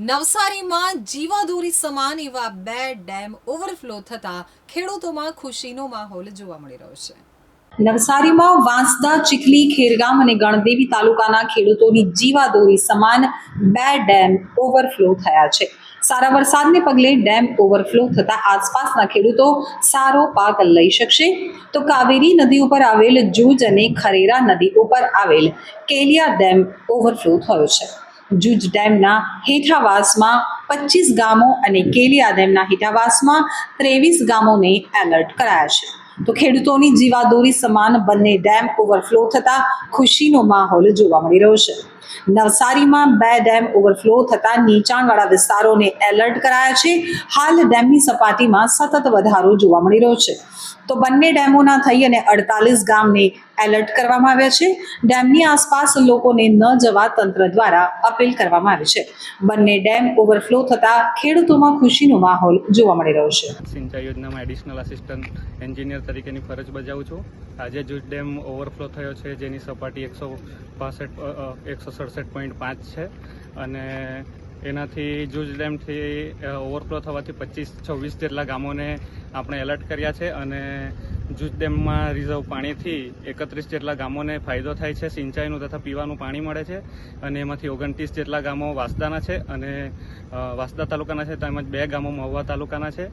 નવસારીમાં જીવાદોરી સમાન એવા બે ડેમ ઓવરફ્લો થતા ખેડૂતોમાં ખુશીનો માહોલ જોવા મળી રહ્યો છે. નવસારીમાં વાંસદા, ચીખલી, ખેરગામ અને ગણદેવી તાલુકાના ખેડૂતોની જીવાદોરી સમાન બે ડેમ ઓવરફ્લો થયા છે. સારા વરસાદને પગલે ડેમ ઓવરફ્લો થતા આસપાસના ખેડૂતો સારો પાક લઈ શકશે. તો કાવેરી નદી ઉપર આવેલ જૂજ અને ખરેરા નદી ઉપર આવેલ કેલિયા ડેમ ઓવરફ્લો થયો છે. જૂજ ડેમના હેઠાવાસમાં પચીસ ગામો અને કેલિયા ડેમના હેઠાવાસમાં ત્રેવીસ ગામોને એલર્ટ કરાયા છે. તો ખેડૂતોની જીવાદોરી સમાન બંને ડેમ ઓવરફ્લો થતા ખુશીનો માહોલ જોવા મળી રહ્યો છે. નવસારીમાં બે ડેમ ઓવરફ્લો થતા નીચાણવાળા વિસ્તારોને એલર્ટ કરાયા છે. હાલ ડેમની સપાટીમાં સતત વધારો જોવા મળી રહ્યો છે. તો બંને ડેમોના થઈ અને અડતાલીસ ગામને એલર્ટ કરવામાં આવ્યા છે. ડેમની આસપાસ લોકોને ન જવા તંત્ર દ્વારા અપીલ કરવામાં આવી છે. બંને ડેમ ઓવરફ્લો થતા ખેડૂતોમાં ખુશીનો માહોલ જોવા મળી રહ્યો છે. સિંચાઈ યોજનામાં એડિશનલ આસિસ્ટન્ટ એન્જિનિયર તરીકેની ફરજ બજાવું છું. આજે જૂજ ડેમ ઓવરફ્લો થયો છે. જેની સપાટી એકસો પાસઠ એકસો સડસઠ પોઈન્ટ પાંચ છે. અને એનાથી જૂજ ડેમથી ઓવરફ્લો થવાથી પચીસ છવ્વીસ જેટલા ગામોને આપણે એલર્ટ કર્યા છે અને જૂજ ડેમમાં રિઝર્વ પાણીથી એકત્રીસ જેટલા ગામોને ફાયદો થાય છે, સિંચાઈનું તથા પીવાનું પાણી મળે છે અને એમાંથી ઓગણત્રીસ જેટલા ગામો વાસદાના છે અને વાસદા તાલુકાના છે તેમજ બે ગામો મહુવા તાલુકાના છે.